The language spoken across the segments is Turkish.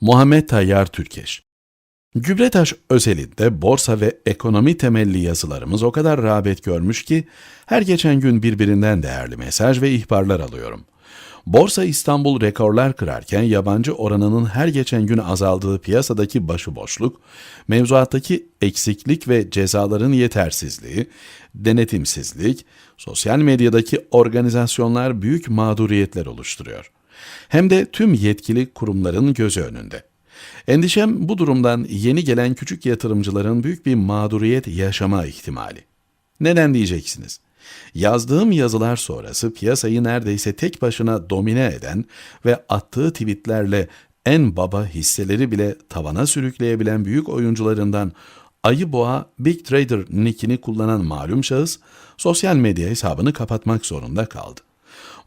Muhammed Tayyar Türkeş Gübretaş özelinde borsa ve ekonomi temelli yazılarımız o kadar rağbet görmüş ki her geçen gün birbirinden değerli mesaj ve ihbarlar alıyorum. Borsa İstanbul rekorlar kırarken yabancı oranının her geçen gün azaldığı piyasadaki başıboşluk, mevzuattaki eksiklik ve cezaların yetersizliği, denetimsizlik, sosyal medyadaki organizasyonlar büyük mağduriyetler oluşturuyor. Hem de tüm yetkili kurumların gözü önünde. Endişem bu durumdan yeni gelen küçük yatırımcıların büyük bir mağduriyet yaşama ihtimali. Neden diyeceksiniz? Yazdığım yazılar sonrası piyasayı neredeyse tek başına domine eden ve attığı tweetlerle en baba hisseleri bile tavana sürükleyebilen büyük oyuncularından Ayı Boğa Big Trader nickini kullanan malum şahıs sosyal medya hesabını kapatmak zorunda kaldı.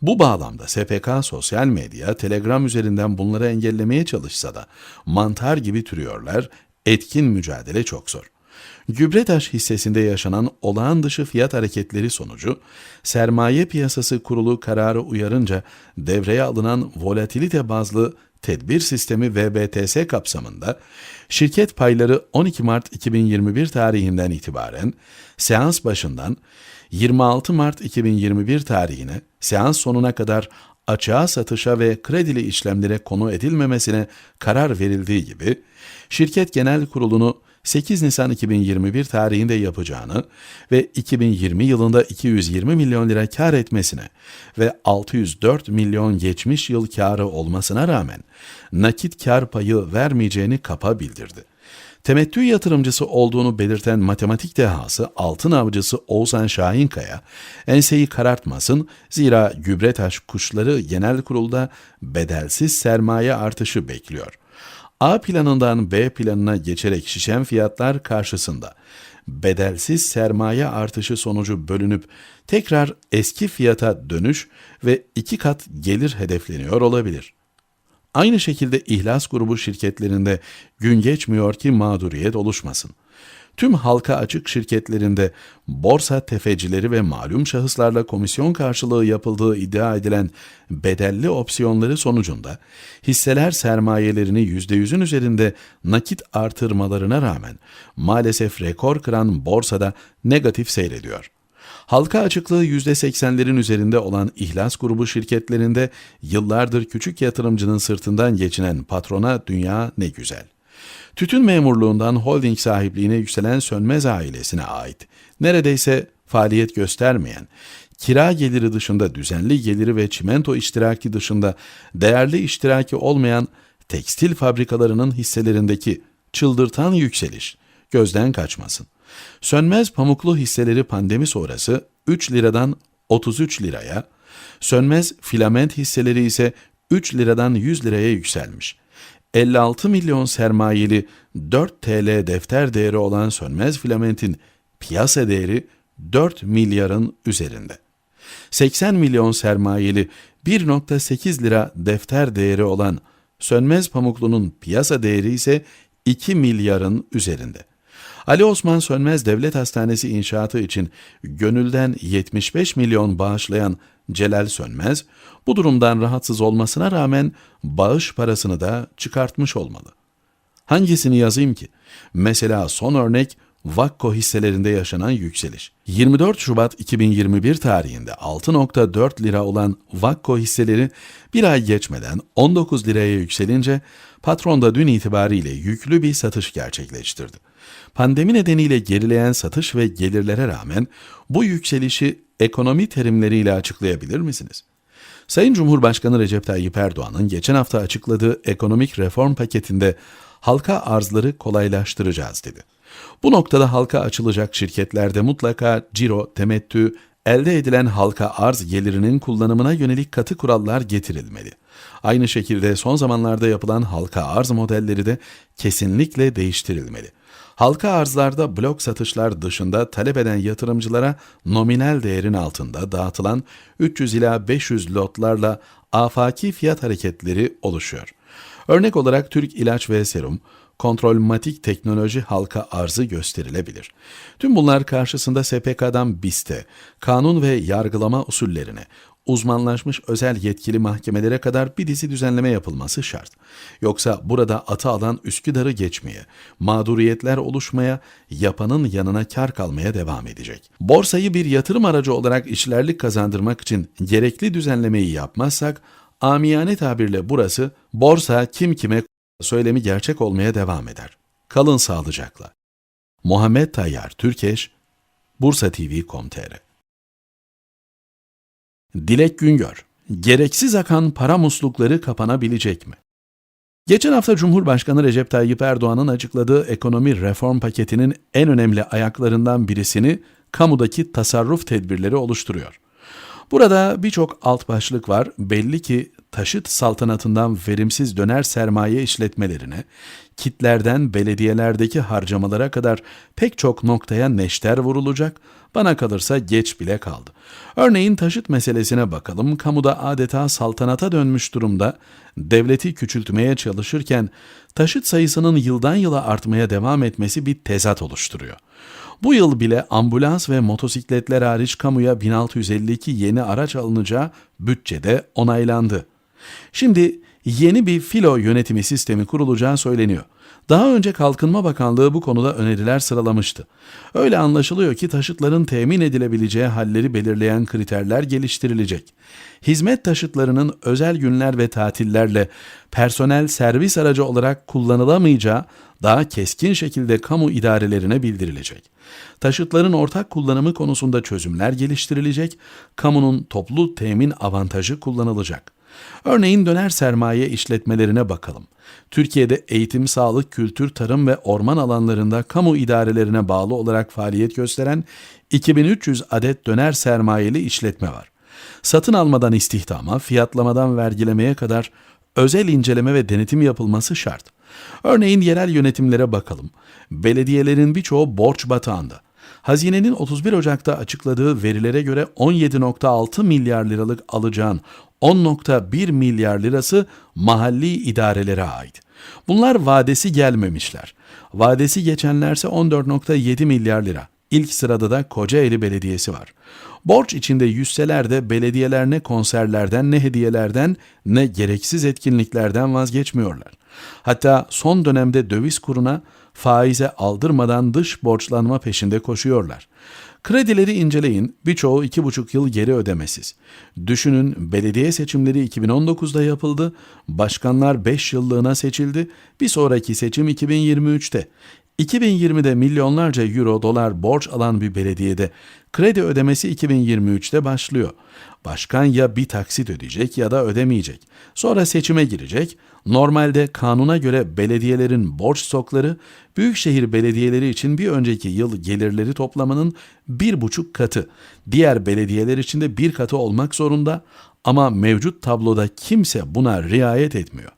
Bu bağlamda SPK sosyal medya, Telegram üzerinden bunları engellemeye çalışsa da mantar gibi türüyorlar, etkin mücadele çok zor. Gübretaş hissesinde yaşanan olağan dışı fiyat hareketleri sonucu sermaye piyasası kurulu kararı uyarınca devreye alınan volatilite bazlı tedbir sistemi VBTS kapsamında şirket payları 12 Mart 2021 tarihinden itibaren seans başından 26 Mart 2021 tarihine seans sonuna kadar açığa satışa ve kredili işlemlere konu edilmemesine karar verildiği gibi şirket genel kurulunu 8 Nisan 2021 tarihinde yapacağını ve 2020 yılında 220 milyon lira kar etmesine ve 604 milyon geçmiş yıl karı olmasına rağmen nakit kar payı vermeyeceğini kapa bildirdi. Temettü yatırımcısı olduğunu belirten matematik dehası altın avcısı Oğuzhan Şahinkaya, enseyi karartmasın zira gübretaş kuşları genel kurulda bedelsiz sermaye artışı bekliyor. A planından B planına geçerek şişen fiyatlar karşısında bedelsiz sermaye artışı sonucu bölünüp tekrar eski fiyata dönüş ve iki kat gelir hedefleniyor olabilir. Aynı şekilde ihlas grubu şirketlerinde gün geçmiyor ki mağduriyet oluşmasın. Tüm halka açık şirketlerinde borsa tefecileri ve malum şahıslarla komisyon karşılığı yapıldığı iddia edilen bedelli opsiyonları sonucunda hisseler sermayelerini %100'ün üzerinde nakit artırmalarına rağmen maalesef rekor kıran borsada negatif seyrediyor. Halka açıklığı %80'lerin üzerinde olan ihlas grubu şirketlerinde yıllardır küçük yatırımcının sırtından geçinen patrona dünya ne güzel. Tütün memurluğundan holding sahipliğine yükselen Sönmez ailesine ait, neredeyse faaliyet göstermeyen, kira geliri dışında düzenli geliri ve çimento iştiraki dışında değerli iştiraki olmayan tekstil fabrikalarının hisselerindeki çıldırtan yükseliş gözden kaçmasın. Sönmez pamuklu hisseleri pandemi sonrası 3 liradan 33 liraya, sönmez filament hisseleri ise 3 liradan 100 liraya yükselmiş. 56 milyon sermayeli 4 TL defter değeri olan sönmez filamentin piyasa değeri 4 milyarın üzerinde. 80 milyon sermayeli 1.8 lira defter değeri olan sönmez pamuklunun piyasa değeri ise 2 milyarın üzerinde. Ali Osman Sönmez Devlet Hastanesi inşaatı için gönülden 75 milyon bağışlayan Celal Sönmez, bu durumdan rahatsız olmasına rağmen bağış parasını da çıkartmış olmalı. Hangisini yazayım ki? Mesela son örnek Vakko hisselerinde yaşanan yükseliş. 24 Şubat 2021 tarihinde 6.4 lira olan Vakko hisseleri bir ay geçmeden 19 liraya yükselince patron da dün itibariyle yüklü bir satış gerçekleştirdi. Pandemi nedeniyle gerileyen satış ve gelirlere rağmen bu yükselişi ekonomi terimleriyle açıklayabilir misiniz? Sayın Cumhurbaşkanı Recep Tayyip Erdoğan'ın geçen hafta açıkladığı ekonomik reform paketinde halka arzları kolaylaştıracağız dedi. Bu noktada halka açılacak şirketlerde mutlaka ciro, temettü, elde edilen halka arz gelirinin kullanımına yönelik katı kurallar getirilmeli. Aynı şekilde son zamanlarda yapılan halka arz modelleri de kesinlikle değiştirilmeli. Halka arzlarda blok satışlar dışında talep eden yatırımcılara nominal değerin altında dağıtılan 300 ila 500 lotlarla afaki fiyat hareketleri oluşuyor. Örnek olarak Türk İlaç ve Serum, kontrolmatik teknoloji halka arzı gösterilebilir. Tüm bunlar karşısında SPK'dan BIST'e, kanun ve yargılama usullerine, uzmanlaşmış özel yetkili mahkemelere kadar bir dizi düzenleme yapılması şart. Yoksa burada atı alan Üsküdar'ı geçmeye, mağduriyetler oluşmaya, yapanın yanına kar kalmaya devam edecek. Borsayı bir yatırım aracı olarak işlerlik kazandırmak için gerekli düzenlemeyi yapmazsak, amiyane tabirle burası borsa kim kime söylemi gerçek olmaya devam eder. Kalın sağlıcakla. Muhammed Tayyar Türkeş, Bursa TV.com.tr Dilek Güngör, gereksiz akan para muslukları kapanabilecek mi? Geçen hafta Cumhurbaşkanı Recep Tayyip Erdoğan'ın açıkladığı ekonomi reform paketinin en önemli ayaklarından birisini kamudaki tasarruf tedbirleri oluşturuyor. Burada birçok alt başlık var. Belli ki taşıt saltanatından verimsiz döner sermaye işletmelerine, kitlerden belediyelerdeki harcamalara kadar pek çok noktaya neşter vurulacak, bana kalırsa geç bile kaldı. Örneğin taşıt meselesine bakalım. Kamuda adeta saltanata dönmüş durumda. Devleti küçültmeye çalışırken taşıt sayısının yıldan yıla artmaya devam etmesi bir tezat oluşturuyor. Bu yıl bile ambulans ve motosikletler hariç kamuya 1652 yeni araç alınacağı bütçede onaylandı. Şimdi yeni bir filo yönetimi sistemi kurulacağı söyleniyor. Daha önce Kalkınma Bakanlığı bu konuda öneriler sıralamıştı. Öyle anlaşılıyor ki taşıtların temin edilebileceği halleri belirleyen kriterler geliştirilecek. Hizmet taşıtlarının özel günler ve tatillerle personel servis aracı olarak kullanılamayacağı daha keskin şekilde kamu idarelerine bildirilecek. Taşıtların ortak kullanımı konusunda çözümler geliştirilecek, kamunun toplu temin avantajı kullanılacak. Örneğin döner sermaye işletmelerine bakalım. Türkiye'de eğitim, sağlık, kültür, tarım ve orman alanlarında kamu idarelerine bağlı olarak faaliyet gösteren 2300 adet döner sermayeli işletme var. Satın almadan istihdama, fiyatlamadan vergilemeye kadar özel inceleme ve denetim yapılması şart. Örneğin yerel yönetimlere bakalım. Belediyelerin birçoğu borç batağında. Hazinenin 31 Ocak'ta açıkladığı verilere göre 17.6 milyar liralık alacağın 10.1 milyar lirası mahalli idarelere ait. Bunlar vadesi gelmemişler. Vadesi geçenlerse 14.7 milyar lira. İlk sırada da Kocaeli Belediyesi var. Borç içinde yüzseler de belediyeler ne konserlerden ne hediyelerden ne gereksiz etkinliklerden vazgeçmiyorlar. Hatta son dönemde döviz kuruna faize aldırmadan dış borçlanma peşinde koşuyorlar. Kredileri inceleyin, birçoğu iki buçuk yıl geri ödemesiz. Düşünün belediye seçimleri 2019'da yapıldı, başkanlar 5 yıllığına seçildi, bir sonraki seçim 2023'te. 2020'de milyonlarca euro dolar borç alan bir belediyede kredi ödemesi 2023'te başlıyor. Başkan ya bir taksit ödeyecek ya da ödemeyecek. Sonra seçime girecek. Normalde kanuna göre belediyelerin borç stokları büyükşehir belediyeleri için bir önceki yıl gelirleri toplamının bir buçuk katı. Diğer belediyeler için de bir katı olmak zorunda ama mevcut tabloda kimse buna riayet etmiyor.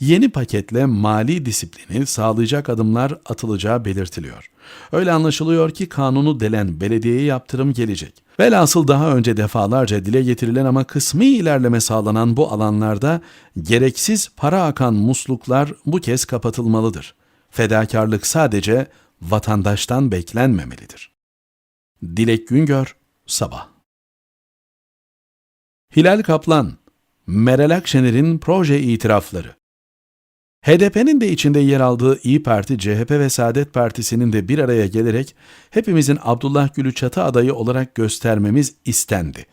Yeni paketle mali disiplini sağlayacak adımlar atılacağı belirtiliyor. Öyle anlaşılıyor ki kanunu delen belediyeye yaptırım gelecek. Velhasıl daha önce defalarca dile getirilen ama kısmi ilerleme sağlanan bu alanlarda gereksiz para akan musluklar bu kez kapatılmalıdır. Fedakarlık sadece vatandaştan beklenmemelidir. Dilek Güngör, Sabah Hilal Kaplan, Meral Akşener'in proje itirafları HDP'nin de içinde yer aldığı İyi Parti, CHP ve Saadet Partisi'nin de bir araya gelerek hepimizin Abdullah Gül'ü çatı adayı olarak göstermemiz istendi.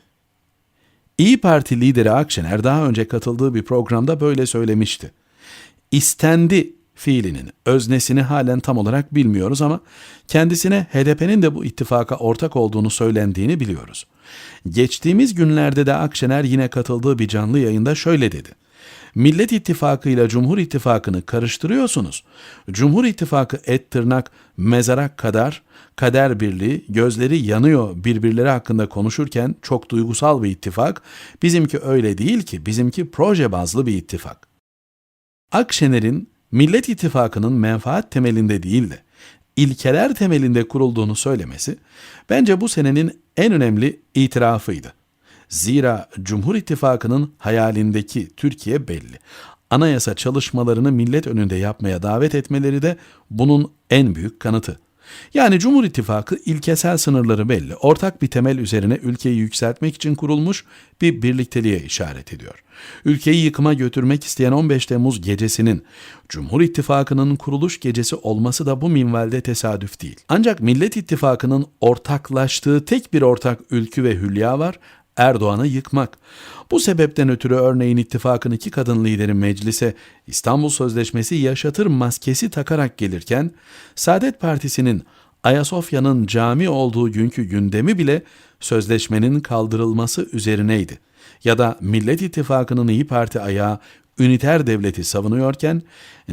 İyi Parti lideri Akşener daha önce katıldığı bir programda böyle söylemişti. İstendi fiilinin öznesini halen tam olarak bilmiyoruz ama kendisine HDP'nin de bu ittifaka ortak olduğunu söylendiğini biliyoruz. Geçtiğimiz günlerde de Akşener yine katıldığı bir canlı yayında şöyle dedi. Millet İttifakı ile Cumhur İttifakı'nı karıştırıyorsunuz. Cumhur İttifakı et tırnak mezara kadar kader birliği gözleri yanıyor birbirleri hakkında konuşurken çok duygusal bir ittifak. Bizimki öyle değil ki bizimki proje bazlı bir ittifak. Akşener'in Millet İttifakı'nın menfaat temelinde değil de ilkeler temelinde kurulduğunu söylemesi bence bu senenin en önemli itirafıydı. Zira Cumhur İttifakı'nın hayalindeki Türkiye belli. Anayasa çalışmalarını millet önünde yapmaya davet etmeleri de bunun en büyük kanıtı. Yani Cumhur İttifakı ilkesel sınırları belli, ortak bir temel üzerine ülkeyi yükseltmek için kurulmuş bir birlikteliğe işaret ediyor. Ülkeyi yıkıma götürmek isteyen 15 Temmuz gecesinin Cumhur İttifakı'nın kuruluş gecesi olması da bu minvalde tesadüf değil. Ancak Millet İttifakı'nın ortaklaştığı tek bir ortak ülkü ve hülya var, Erdoğan'ı yıkmak. Bu sebepten ötürü örneğin ittifakın iki kadın lideri meclise İstanbul Sözleşmesi yaşatır maskesi takarak gelirken, Saadet Partisi'nin Ayasofya'nın cami olduğu günkü gündemi bile sözleşmenin kaldırılması üzerineydi. Ya da Millet İttifakı'nın İyi Parti ayağı üniter devleti savunuyorken,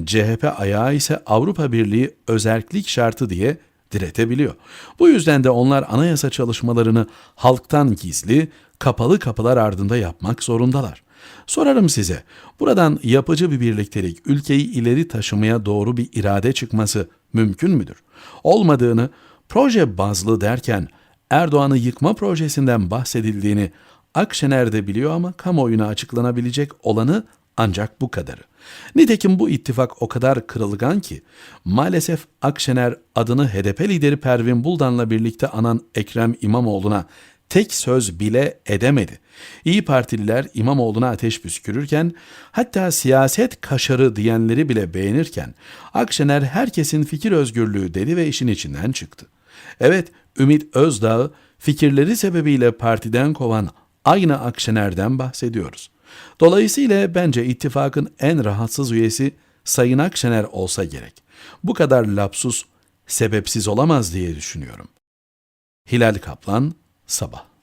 CHP ayağı ise Avrupa Birliği özerklik şartı diye diretebiliyor. Bu yüzden de onlar anayasa çalışmalarını halktan gizli, kapalı kapılar ardında yapmak zorundalar. Sorarım size, buradan yapıcı bir birliktelik, ülkeyi ileri taşımaya doğru bir irade çıkması mümkün müdür? Olmadığını proje bazlı derken Erdoğan'ı yıkma projesinden bahsedildiğini Akşener de biliyor ama kamuoyuna açıklanabilecek olanı ancak bu kadarı. Nitekim bu ittifak o kadar kırılgan ki maalesef Akşener adını HDP lideri Pervin Buldan'la birlikte anan Ekrem İmamoğlu'na tek söz bile edemedi. İyi Partililer İmamoğlu'na ateş püskürürken hatta siyaset kaşarı diyenleri bile beğenirken Akşener herkesin fikir özgürlüğü dedi ve işin içinden çıktı. Evet Ümit Özdağ fikirleri sebebiyle partiden kovan aynı Akşener'den bahsediyoruz. Dolayısıyla bence ittifakın en rahatsız üyesi Sayın Akşener olsa gerek. Bu kadar lapsus sebepsiz olamaz diye düşünüyorum. Hilal Kaplan, Sabah